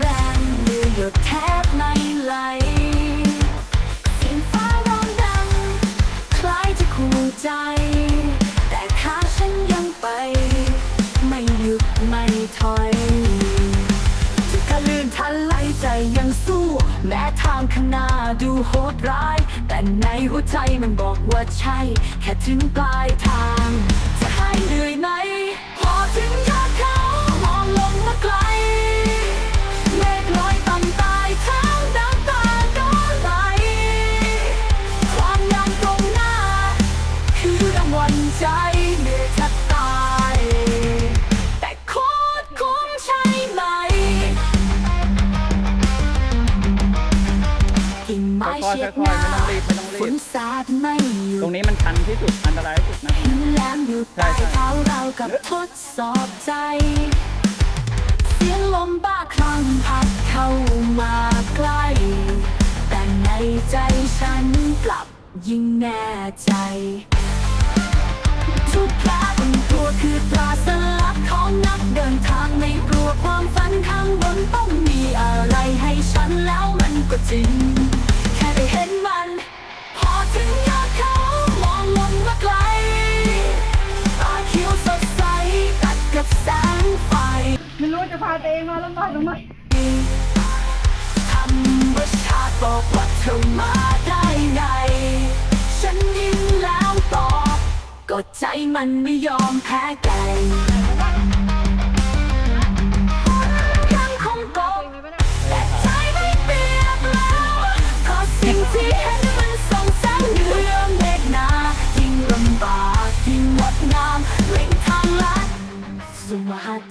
แรงมือหยดแทบไม่ไหลเสียงฟ้าร้องดัง คล้ายจะขู่ใจ แต่ขาฉันยังไป ไม่หยุดไม่ถอยจะกระลื่นทันไหลใจยังสู้ แม้ทางข้างหน้าดูโหดร้าย แต่ในหัวใจมันบอกว่าใช่ แค่ถึงปลายทาง วัลใจเหนื่อยแทบตาย แต่โคตรคุ้มใช่ไหมกิ่งไม้ค่อยๆเฉียดค่หอยๆน้าไม่ต้องรีบไม่ต้องรีบฝนสาดไม่หยุตรดงนี้มันชันที่สุดอันตรายที่สุดนะหินแหลมอยู่ใต้ใช่ใช่เท้าเรากับทดสอบใจ เสียงลมบ้าคลั่งพัดเข้ามาใกล้ แต่ในใจฉันกลับยิ่งแน่ใจ ก็จริง แค่ได้เห็นมัน พอถึงยอดเขามองลงมาไกลตาเขียวสดใสตัดกับแสงไฟ ไม่รู้จะพาตัวเองมาลำบากทำไมธรรมชาติบอกว่าเธอมาได้ไง ฉันยิ้มแล้วตอบก็ใจมันไม่ยอมแพ้แกาก